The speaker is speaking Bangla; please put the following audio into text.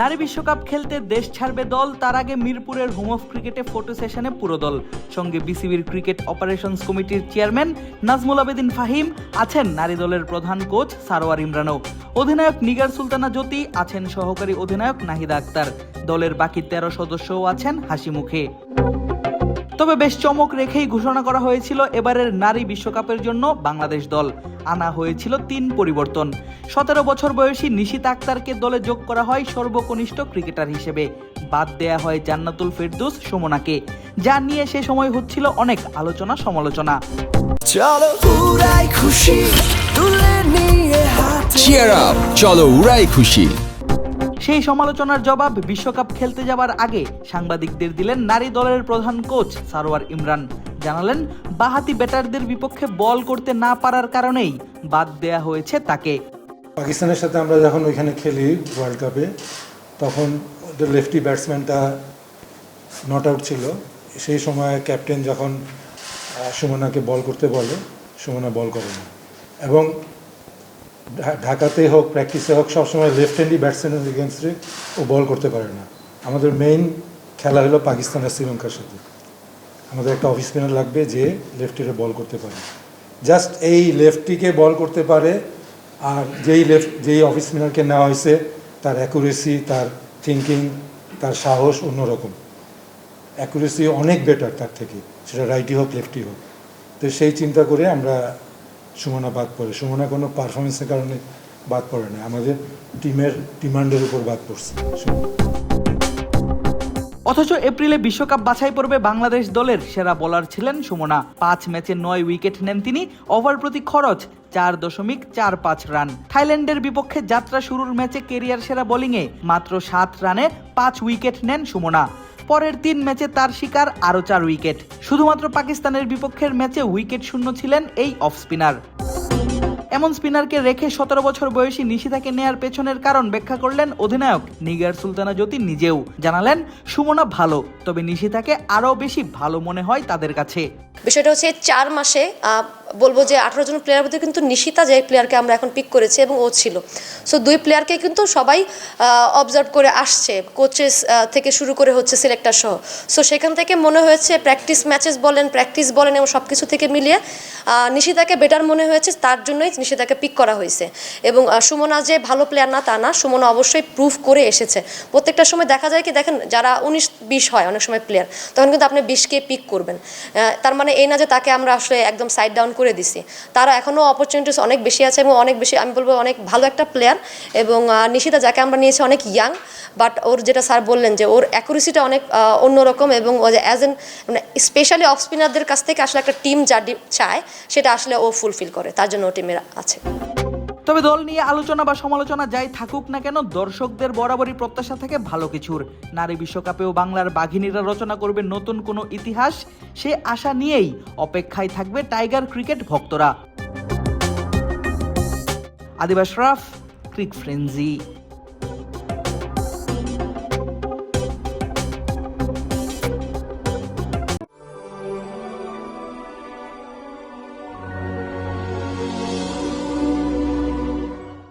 নারী বিশ্বকাপ খেলতে দেশ ছাড়বে দল, তার আগে মিরপুরের হোম অফ ক্রিকেটে ফটো সেশনে পুরো দল। সঙ্গে বিসিবির ক্রিকেট অপারেশনস কমিটির চেয়ারম্যান নাজমুল আবেদিন ফাহিম, আছেন নারী দলের প্রধান কোচ সারোয়ার ইমরানও। অধিনায়ক নিগার সুলতানা জ্যোতি, আছেন সহকারী অধিনায়ক নাহিদা আক্তার। দলের বাকি তেরো সদস্যও আছেন হাসি মুখে তবে বেশ চমক রেখেই ঘোষণা করা হয়েছিল এবারের নারী বিশ্বকাপের জন্য বাংলাদেশ দল। আনা হয়েছিল তিন পরিবর্তন। সতেরো বছর বয়সী নিশিত আক্তারকে দলে যোগ করা হয় সর্বকনিষ্ঠ ক্রিকেটার হিসেবে। বাদ দেয়া হয় জান্নাতুল ফেরদৌস সুমনাকে যা নিয়ে সে সময় হচ্ছিল অনেক আলোচনা সমালোচনা। চলো উড়াই খুশি তুলে নিয়ে হাতে চিয়ার আপ চলো উড়াই খুশি। সেই সমালোচনার জবাব বিশ্বকাপ খেলতে যাবার আগে সাংবাদিকদের দিলেন নারী দলের প্রধান কোচ সারোয়ার ইমরান। জানালেন, বাহাতি ব্যাটারদের বিপক্ষে বল করতে না পারার কারণেই বাদ দেয়া হয়েছে তাকে। পাকিস্তানের সাথে আমরা যখন ওইখানে খেলি ওয়ার্ল্ড কাপে তখন লেফটি ব্যাটসম্যানটা নট আউট ছিল। সেই সময় ক্যাপ্টেন যখন সুমনাকে বল করতে বলে, সুমনা বল করে না। এবং ঢাকাতে হোক প্র্যাকটিসে হোক, সবসময় লেফট হ্যান্ডি ব্যাটসম্যানের এগেনস্টে ও বল করতে পারে না। আমাদের মেইন খেলা হলো পাকিস্তান আর শ্রীলঙ্কার সাথে। আমাদের একটা অফ স্পিনার লাগবে যে লেফটিরে বল করতে পারে। জাস্ট এই লেফটিকে বল করতে পারে আর যেই লেফট যেই অফ স্পিনারকে নেওয়া হয়েছে, তার অ্যাকুরেসি তার থিঙ্কিং তার সাহস অন্যরকম। অ্যাকুরেসি অনেক বেটার তার থেকে, সেটা রাইটই হোক লেফটই হোক। তো সেই চিন্তা করে আমরা সুমনা বাদ পড়ে। সুমনা কোনো পারফরমেন্সের কারণে বাদ পড়ে না। আমাদের টিমের ডিমান্ডের উপর বাদ পড়ছে। অথচ এপ্রিলে বিশ্বকাপ বাছাই পর্বে বাংলাদেশ দলের সেরা বোলার ছিলেন সুমনা। পাঁচ ম্যাচে নয় উইকেট নেন তিনি। ওভার প্রতি খরচ চার দশমিক চার পাঁচ রান থাইল্যান্ডের বিপক্ষে যাত্রা শুরুর ম্যাচে কেরিয়ার সেরা বোলিংয়ে মাত্র সাত রানে পাঁচ উইকেট নেন সুমনা। পরের তিন ম্যাচে তার শিকার আরও চার উইকেট। শুধুমাত্র পাকিস্তানের বিপক্ষের ম্যাচে উইকেট শূন্য ছিলেন এই অফ স্পিনার। এমন স্পিনারকে রেখে সতেরো বছর বয়সী নিশিতাকে নেয়ার পেছনের কারণ ব্যাখ্যা করলেন অধিনায়ক নিগার সুলতানা জ্যোতি নিজেও। জানালেন, সুমনা ভালো, তবে নিশিতাকে আরও বেশি ভালো মনে হয় তাদের কাছে। বিষয়টা হচ্ছে চার মাসে বলব যে আঠারো জন প্লেয়ার মধ্যে কিন্তু নিশিতা যে প্লেয়ারকে আমরা এখন পিক করেছি এবং ও ছিল। সো দুই প্লেয়ারকে কিন্তু সবাই অবজার্ভ করে আসছে কোচেস থেকে শুরু করে হচ্ছে সিলেক্টার সহ। সো সেখান থেকে মনে হয়েছে প্র্যাকটিস ম্যাচেস বলেন প্র্যাকটিস বলেন এবং সব কিছু থেকে মিলিয়ে নিশিতাকে বেটার মনে হয়েছে, তার জন্যই নিশিতাকে পিক করা হয়েছে। এবং সুমনা যে ভালো প্লেয়ার না তা না, সুমনা অবশ্যই প্রুভ করে এসেছে। প্রত্যেকটা সময় দেখা যায় কি, দেখেন যারা উনিশ বিশ হয় অনেক সময় প্লেয়ার তখন কিন্তু আপনি বিশকে পিক করবেন। তার মানে এই না যে তাকে আমরা আসলে একদম সাইড ডাউন করে দিছি। তারা এখনও অপরচুনিটিস অনেক বেশি আছে এবং অনেক বেশি, আমি বলব অনেক ভালো একটা প্লেয়ার এবং নিশিতা যাকে আমরা নিয়েছি অনেক ইয়াং বাট ওর যেটা স্যার বললেন যে ওর অ্যাকুরেসিটা অনেক অন্যরকম এবং ও অ্যাজ এন মানে স্পেশালি অফ স্পিনারদের কাছ থেকে আসলে একটা টিম যা চায়, সেটা আসলে ও ফুলফিল করে। তার জন্য ও টিমের আছে। তবে দল নিয়ে আলোচনা বা সমালোচনা যাই থাকুক না কেন, দর্শকদের বরাবরই প্রত্যাশা থাকে ভালো কিছুর। নারী বিশ্বকাপেও বাংলার বাঘিনীরা রচনা করবে নতুন কোনো ইতিহাস, সে আশা নিয়েই অপেক্ষায় থাকবে টাইগার ক্রিকেট ভক্তরা। আদিবাস রাফ, ক্রিক ফ্রেন্জি